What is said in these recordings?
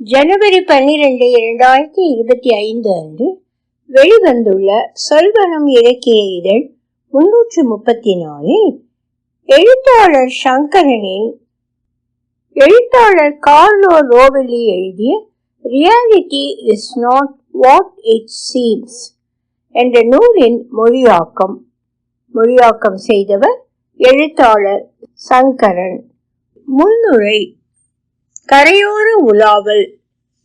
ஜனவரி பன்னிரண்டு இரண்டாயிரத்தி இருபத்தி ஐந்து அன்று வெளிவந்துள்ள சொல்வனம் இலக்கிய இதழ் முன்னூற்று முப்பத்தி நாலில் எழுத்தாளர் சங்கரனின் எழுத்தாளர் கார்லோ ரோவெல்லி எழுதிய reality is not what it seems என்ற நூலின் மொழியாக்கம். மொழியாக்கம் செய்தவர் எழுத்தாளர் சங்கரன். முன்னுரை கரையோர உலாவல்.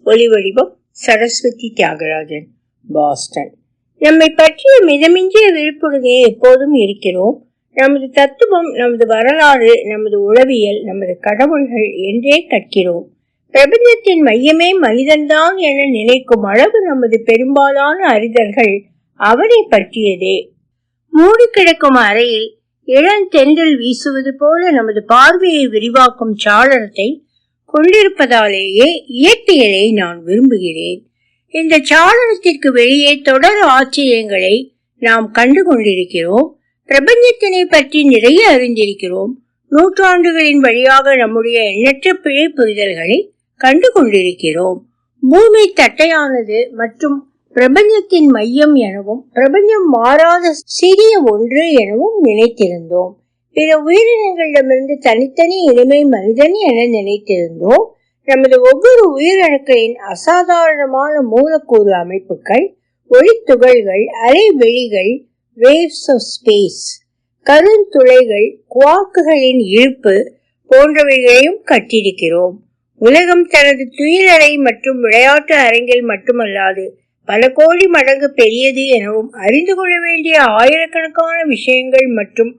ஒளிவடிவம் சரஸ்வதி தியாகராஜன் பாஸ்டன். நம்மை பற்றிய மிதமிஞ்சிய விருப்புடனே எப்போதும் இருக்கிறோம். நமது தத்துவம் நமது வரலாறு நமது உளவியல் நமது கடவுள்கள் என்றே கற்கிறோம். பிரபஞ்சத்தின் மையமே மனிதன்தான் என நினைக்கும் அளவு நமது பெரும்பாலான அறிதல்கள் அவனை பற்றியதே. மூடி கிடக்கும் அறையில் இளந்தென்றல் வீசுவது போல நமது பார்வையை விரிவாக்கும் சாளரத்தை கொண்டிருப்பதாலேயே இயற்பியலை நான் விரும்புகிறேன். இந்த சாளரத்திற்கு வெளியே தொடர் ஆச்சரியங்களை நாம் கண்டு கொண்டிருக்கிறோம் பிரபஞ்சத்தினை பற்றி நிறைய அறிந்திருக்கிறோம். நூற்றாண்டுகளின் வழியாக நம்முடைய எண்ணற்ற பிழை புரிதல்களை கண்டு கொண்டிருக்கிறோம் பூமி தட்டையானது மற்றும் பிரபஞ்சத்தின் மையம் எனவும் பிரபஞ்சம் மாறாத சிறிய ஒன்று எனவும் நினைத்திருந்தோம். பிற உயிரினங்களிடமிருந்து தனித்தனி இனிமை மனிதன் என நினைத்திருந்தோம். நமது ஒவ்வொரு உயிரணுக்களின் அசாதாரணமான மூலக்கூறு அமைப்புகள் ஒளித்துகள்கள் அலைவெளிகள் வேவ்ஸ் ஆஃப் ஸ்பேஸ் கருந்துளைகள் குவாக்குகளின் இழுப்பு போன்றவைகளையும் கற்றிருக்கிறோம். உலகம் தனது துயிலறை மற்றும் விளையாட்டு அரங்கில் மட்டுமல்லாது பல கோடி மடங்கு பெரியது எனவும் அறிந்து கொள்ள வேண்டிய ஆயிரக்கணக்கான விஷயங்கள் மற்றும்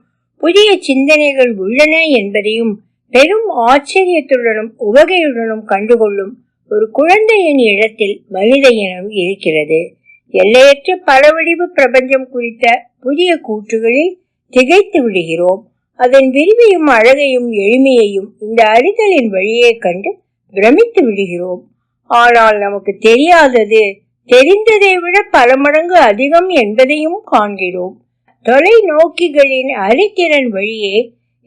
புதிய சிந்தனைகள் உள்ளன என்பதையும் பெரும் ஆச்சரியத்துடனும் உவகையுடனும் கண்டுகொள்ளும் ஒரு குழந்தையின் இடத்தில் மனித இனம் இருக்கிறது. எல்லையற்ற பலவடிவு பிரபஞ்சம் குறித்த புதிய கூற்றுகளில் திகைத்து விடுகிறோம். அதன் விரிவையும் அழகையும் எளிமையையும் இந்த அறிதலின் வழியே கண்டு பிரமித்து விடுகிறோம். ஆனால் நமக்கு தெரியாதது தெரிந்ததை விட பல மடங்கு அதிகம் என்பதையும் காண்கிறோம். தொலைநோக்கிகளின் அறித்திறன் வழியே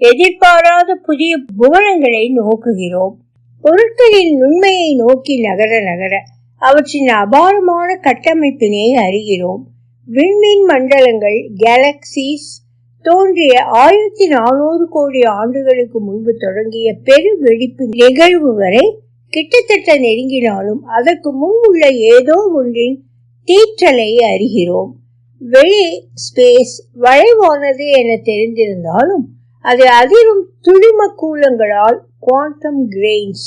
எதிர்பாராத புதிய புவனங்களை நோக்குகிறோம். பொருட்களின் நுண்மையை நோக்கி நகர நகர அவற்றின் அபாரமான கட்டமைப்பினை அறிகிறோம். விண்மீன் மண்டலங்கள் கேலக்சிஸ் தோன்றிய ஆயிரத்தி நானூறு கோடி ஆண்டுகளுக்கு முன்பு தொடங்கிய பெரு வெடிப்பு நிகழ்வு வரை கிட்டத்தட்ட நெருங்கினாலும் அதற்கு முன் உள்ள ஏதோ ஒன்றின் தீற்றலை அறிகிறோம். வெளி ஸ்பேஸ் வளைவானது என தெரிந்திருந்தாலும் அது அதிரும் துளிம கூலங்களால் குவாண்டம் கிரெயின்ஸ்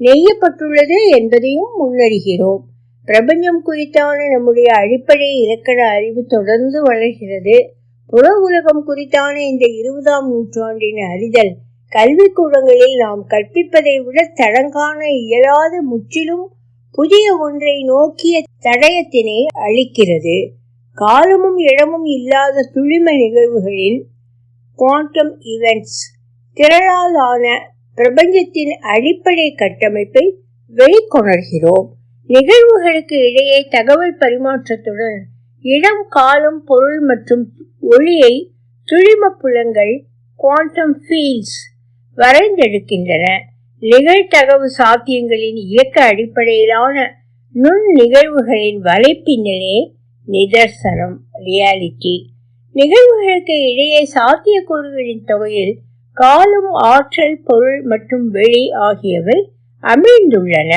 நெய்யப்பட்டுள்ளது என்பதையும் முன்னறிகிறோம். பிரபஞ்சம் குறித்தான நம்முடைய அடிப்படை இலக்கண அறிவு தொடர்ந்து வளர்கிறது. புற உலகம் குறித்தான இந்த இருபதாம் நூற்றாண்டின் அறிதல் கல்விக்கூடங்களில் நாம் கற்பிப்பதை விட தடங்கான இயலாத முற்றிலும் புதிய ஒன்றை நோக்கிய தடயத்தினை அளிக்கிறது. காலமும் இடமும் இல்லாத துளிம நிகழ்வுகளின் குவாண்டம் ஈவெண்ட்ஸ் திரளால் ஆன பிரபஞ்சத்தின் அடிப்படை கட்டமைப்பை வெளிக்கொணர்கிறோம். நிகழ்வுகளுக்கு இடையே தகவல் பரிமாற்றத்துடன் இடம் காலம் பொருள் மற்றும் ஒளியை துளிம புலங்கள் குவாண்டம் ஃபீல்ட்ஸ் வரைந்தெடுக்கின்றன. நிகழ்தகவு சாத்தியங்களின் இயக்க அடிப்படையிலான நுண் நிகழ்வுகளின் வலைப்பின்னலே நிதர்சனம் ரியாலிட்டி நிகழ்வுகளுக்கு இடையே சாத்தியக்கூறுகளின் தொகையில் காலம் ஆற்றல் பொருள் மற்றும் வெளி ஆகியவை அமைந்துள்ளன.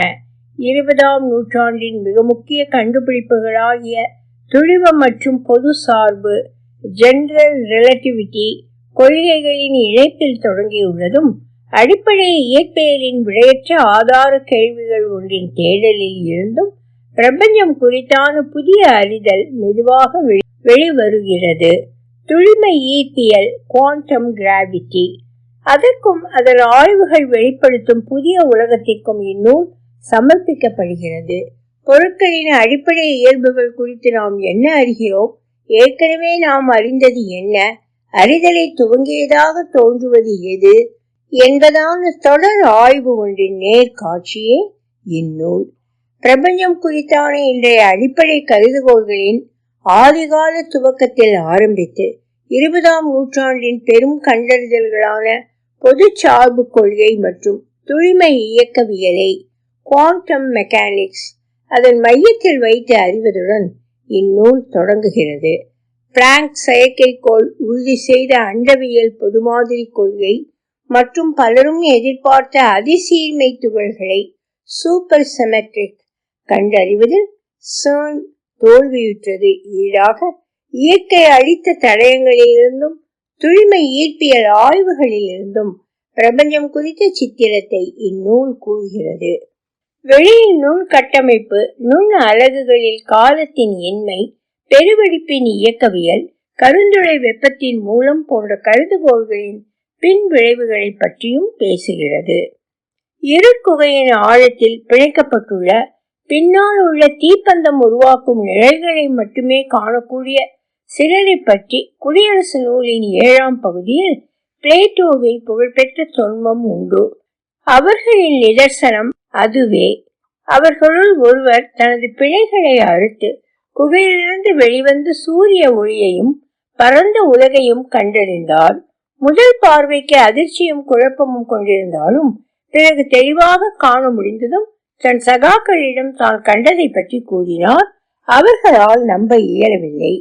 இருபதாம் நூற்றாண்டின் மிக முக்கிய கண்டுபிடிப்புகளாகிய துழிவ மற்றும் பொது சார்பு ஜெனரல் ரிலேட்டிவிட்டி கொள்கைகளின் இணைப்பில் தொடங்கியுள்ளதும் அடிப்படை இயற்பியலின் விடையற்ற ஆதார கேள்விகள் ஒன்றின் தேடலில் இருந்தும் பிரபஞ்சம் குறித்தான புதிய அறிதல் மெதுவாக வெளிவருகிறது. துளிமை ஈர்ப்பியல் குவாண்டம் கிராவிட்டி அதற்கும் அதன் ஆய்வுகள் வெளிப்படுத்தும் புதிய உலகத்திற்கும் இந்நூல் சமர்ப்பிக்கப்படுகிறது. பொருட்களின் அடிப்படை இயல்புகள் குறித்து நாம் என்ன அறிகிறோம்? ஏற்கனவே நாம் அறிந்தது என்ன? அறிதலை துவங்கியதாக தோன்றுவது எது? என்பதான தொடர் ஆய்வு ஒன்றின் நேர்காட்சியே இந்நூல். பிரபஞ்சம் குறித்தான இன்றைய அடிப்படை கருதுகோள்களின் ஆதிகால துவக்கத்தில் ஆரம்பித்து இருபதாம் நூற்றாண்டின் பெரும் கண்டறிதல்களான பொது சார்பு கொள்கை மற்றும் தூய்மை இயக்கவியலை குவாண்டம் மெக்கானிக்ஸ் அதன் மையத்தில் வைத்து அறிவதுடன் இந்நூல் தொடங்குகிறது. பிராங்க் செயற்கைக்கோள் உறுதி செய்த அண்டவியல் பொதுமாதிரி கொள்கை மற்றும் பலரும் எதிர்பார்த்த அதிசீர்மை துகள்களை சூப்பர் செமெட்ரிக் கண்டறிவதில் CERN தோல்வியுற்றது. ஈடாக இயற்கை அளித்த தடயங்களிலிருந்தும் தூய்மை ஈர்ப்பியல் ஆய்வுகளிலிருந்தும் பிரபஞ்சம் குறித்த சித்திரத்தை இந்நூல் கூறுகிறது. வெளியின் நுண் கட்டமைப்பு நுண் அலகுகளில் காலத்தின் எண்மை பெருவெடிப்பின் இயக்கவியல் கருந்துளை வெப்பத்தின் மூலம் போன்ற கருதுகோள்களின் பின் விளைவுகளை பற்றியும் பேசுகிறது. இருட்குகையின் ஆழத்தில் பிணைக்கப்பட்டுள்ள பின்னால் உள்ள தீப்பந்தம் உருவாக்கும் நிழல்களை மட்டுமே காணக்கூடிய சிலரை பற்றி குடியரசு நூலின் ஏழாம் பகுதியில் பிளேட்டோவின் புகழ்பெற்ற தொன்மம் உண்டு. அவர்களின் நிதர்சனம் அதுவே. அவர்களுள் ஒருவர் தனது பிழைகளை அறுத்து குகையிலிருந்து வெளிவந்து சூரிய ஒளியையும் பரந்த உலகையும் கண்டறிந்தார். முதல் பார்வைக்கு அதிர்ச்சியும் குழப்பமும் கொண்டிருந்தாலும் பிறகு தெளிவாக காண முடிந்ததும் தன் சகாக்களிடம் தான் கண்டதை பற்றி கூறினார். அவர்களால் நம்ப இயலவில்லை.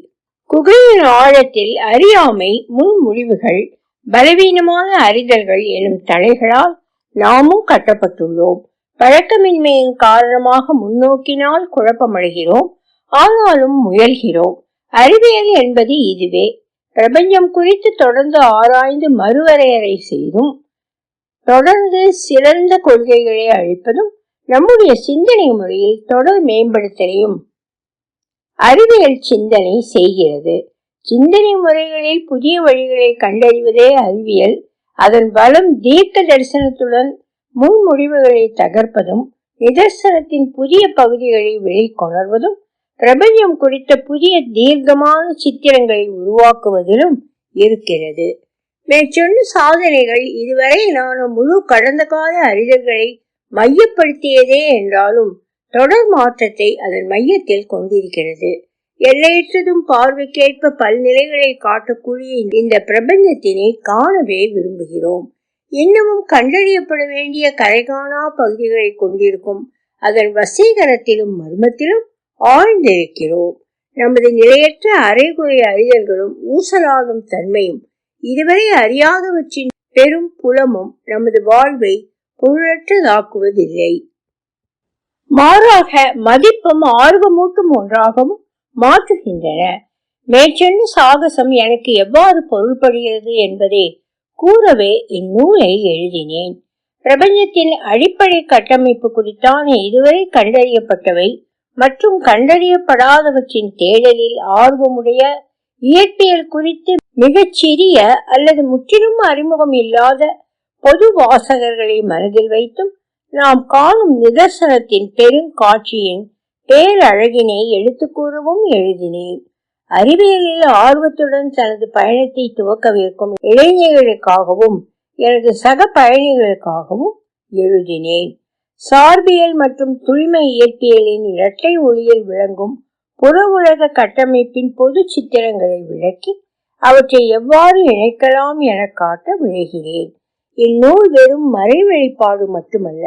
குகையின் ஆழத்தில் அறியாமை முன்மொழிவுகள் பலவீனமான அறிதல்கள் எனும் தடைகளால் நாமும் கட்டப்பட்டுள்ளோம். பழக்கமின்மையின் காரணமாக முன்னோக்கினால் குழப்பமடைகிறோம். ஆனாலும் முயல்கிறோம். அறிவியல் என்பது இதுவே. பிரபஞ்சம் குறித்து தொடர்ந்து ஆராய்ந்து மறுவரையறை செய்தும் தொடர்ந்து சிறந்த கொள்கைகளை அழிப்பதும் நம்முடைய சிந்தனை முறையில் தொடர் மேம்படுத்தலையும் அறிவியல் சிந்தனை செய்கிறது. சிந்தனை முறைகளில் புதிய வழிகளை கண்டறிவதே அறிவியல். அதன் பலம் தீர்க்க தரிசனத்துடன் முன்முடிவுகளை தகர்ப்பதும் நிதர்சனத்தின் புதிய பகுதிகளை வெளிக்கொணர்வதும் பிரபஞ்சம் குறித்த புதிய தீர்க்கமான சித்திரங்களை உருவாக்குவதிலும் இருக்கிறது. மேற்சொன்ன சாதனைகள் இதுவரை நான் முழு கடந்த கால அறிதல்களை மையப்படுத்தியதே என்றாலும் தொடர் மாற்றத்தை அதன் மையத்தில் கொண்டிருக்கிறது. எல்லையற்றதும் பார்வைக்கேற்ப பல்நிலைகளை காட்டக்கூடிய இந்த பிரபஞ்சத்தினை காணவே விரும்புகிறோம். இன்னமும் கண்டறியப்பட வேண்டிய கரைகாணா பகுதிகளை கொண்டிருக்கும் அதன் வசீகரத்திலும் மர்மத்திலும் ஆழ்ந்திருக்கிறோம். நமது நிலையற்ற அரைகுறை அறிதல்களும் ஊசலாடும் தன்மையும் இதுவரை அறியாதவற்றின் பெரும் புலமும் நமது வாழ்வை பொருளற்றதாக்குவதில்லை மாறாக மதிப்பும் ஆர்வமூட்டும் ஒன்றாகவும் மாற்றுகின்றன. மேற்சென்று சாகசம் எனக்கு எவ்வாறு பொருள்படுகிறது என்பதை கூறவே இந்நூலை எழுதினேன். பிரபஞ்சத்தின் அடிப்படை கட்டமைப்பு குறித்தான இதுவரை கண்டறியப்பட்டவை மற்றும் கண்டறியப்படாதவற்றின் தேடலில் ஆர்வமுடைய இயற்பியல் குறித்து மிகச்சிறிய அல்லது முற்றிலும் அறிமுகம் இல்லாத பொது வாசகர்களை மனதில் வைத்தும் நாம் காணும் நிதர்சனத்தின் பெருங்காட்சியின் பேரழகினை எடுத்து கூறவும் எழுதினேன். அறிவியலில் ஆர்வத்துடன் தனது பயணத்தை துவக்கவிருக்கும் இளைஞர்களுக்காகவும் எனது சக பயணிகளுக்காகவும் எழுதினேன். சார்பியல் மற்றும் தூய்மை இயற்பியலின் இரட்டை ஒளியில் விளங்கும் புற உலக கட்டமைப்பின் பொது சித்திரங்களை விளக்கி அவற்றை எவ்வாறு இணைக்கலாம் என காட்ட விழைகிறேன். இந்நூல் வெறும் மறை வெளிப்பாடு மட்டுமல்ல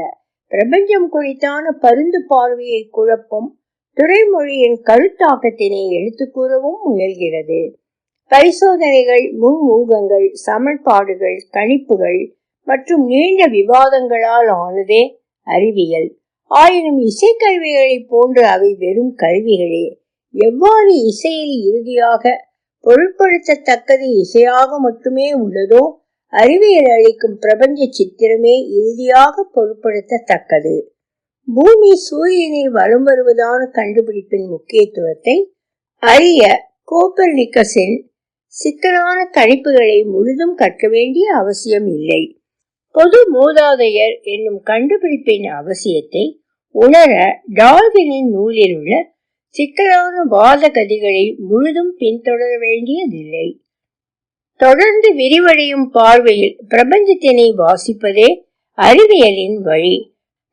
பிரபஞ்சம் குறித்தான பருந்து பார்வையை குழப்பும் துறைமொழியின் கருத்தாக்கத்தினை எடுத்து கூறவும் முயல்கிறது. பரிசோதனைகள் முன் ஊகங்கள் சமன்பாடுகள் கணிப்புகள் மற்றும் நீண்ட விவாதங்களால் ஆனதே அறிவியல். ஆயினும் இசைக்கருவிகளைப் போன்று அவை வெறும் கருவிகளே. எவ்வாறு இசையில் இறுதியாக பொருட்படுத்தத்தக்கது இசையாக மட்டுமே உள்ளதோ அறிவியல் அளிக்கும் பிரபஞ்ச சித்திரமே இறுதியாக பொருட்படுத்தத்தக்கது. பூமி சூரியனை வலம் வருவதான கண்டுபிடிப்பின் முக்கியத்துவத்தை அறிய கோப்பர்னிக்கஸின் சிக்கலான கணிப்புகளை முழுதும் கற்க வேண்டிய அவசியம் இல்லை. பொது மூதாதையர் என்னும் கண்டுபிடிப்பின் அவசியத்தை உணர டால்வினின் நூலில் உள்ள சிக்கலான வாத கதிகளை முழுதும் பின்தொடர வேண்டியதில்லை. தொடர்ந்து விரிவடையும் பார்வையில் பிரபஞ்சத்தினை வாசிப்பதே அறிவியலின் வழி.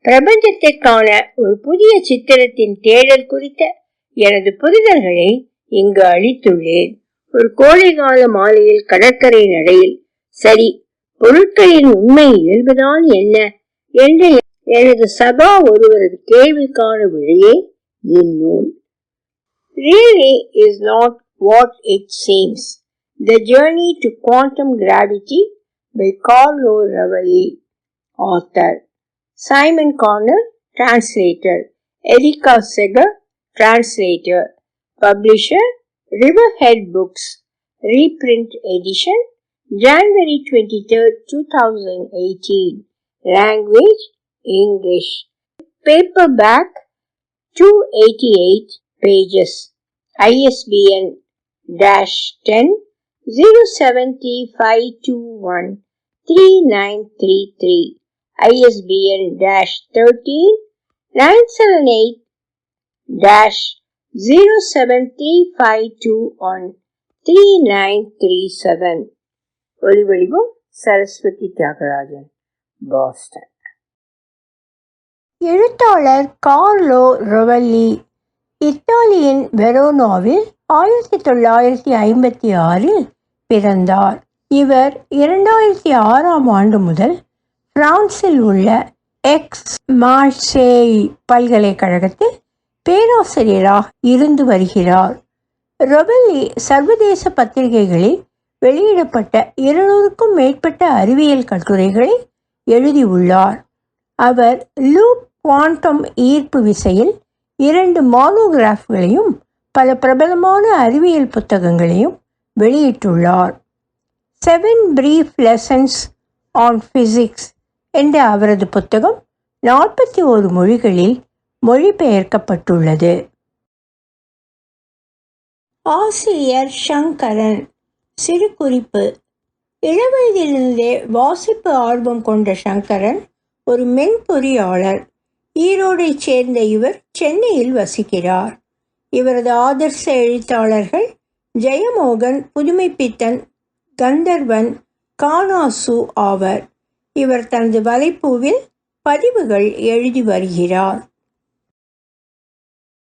பிரபஞ்சத்திற்கான ஒரு புதிய சித்திரத்தின் தேடல் குறித்த எனது புரிதல்களை இங்கு அளித்துள்ளேன். ஒரு கோடைகால மாலையில் கடற்கரை நடையில் சரி பொருட்களின் உண்மை இயல்புதான் என்ன என்ற எனது சகா ஒருவரது கேள்விக்கான விடையே இந்நூல். Reality is not what it seems The Journey to Quantum Gravity by Carlo Ravelli. Author Simon Connor, translator. Erika Seger, translator. Publisher Riverhead Books. Reprint edition January 23, 2018. Language English. Paperback 288 pages. ISBN dash 10 070 3933 ISBN dash 13 978 dash 070 3937 ஒலிவடிவம் Saraswati Thiagarajan Boston எழுத்தாளர் Carlo Rovelli இத்தாலியின் வெரோனாவில் ஆயிரத்தி தொள்ளாயிரத்தி ஐம்பத்தி ஆறில் பிறந்தார். இவர் இரண்டாயிரத்தி ஆறாம் ஆண்டு முதல் பிரான்சில் உள்ள எக்ஸ் மார்சேய் பல்கலைக்கழகத்தில் பேராசிரியராக இருந்து வருகிறார். ரொபெல்லி சர்வதேச பத்திரிகைகளில் வெளியிடப்பட்ட இருநூறுக்கும் மேற்பட்ட அறிவியல் கட்டுரைகளை எழுதியுள்ளார். அவர் லூப் குவாண்டம் ஈர்ப்பு விசையில் இரண்டு மானோகிராஃப்களையும் பல பிரபலமான அறிவியல் புத்தகங்களையும் வெளியிட்டுள்ளார். Seven brief lessons on physics என்ற அவரது புத்தகம் நாற்பத்தி ஓரு மொழிகளில் மொழிபெயர்க்கப்பட்டுள்ளது. ஆசிரியர் சங்கரன் சிறு குறிப்பு. இளவயதிலிருந்தே வாசிப்பு ஆர்வம் கொண்ட சங்கரன் ஒரு மென்பொறியாளர். ஈரோடைச் சேர்ந்த இவர் சென்னையில் வசிக்கிறார். இவரது ஆதர்ச எழுத்தாளர்கள் ஜெயமோகன் புதுமைப்பித்தன் கந்தர்வன் கானாசு ஆவர். இவர் தனது வலைப்பூவில் பதிவுகள் எழுதி வருகிறார்.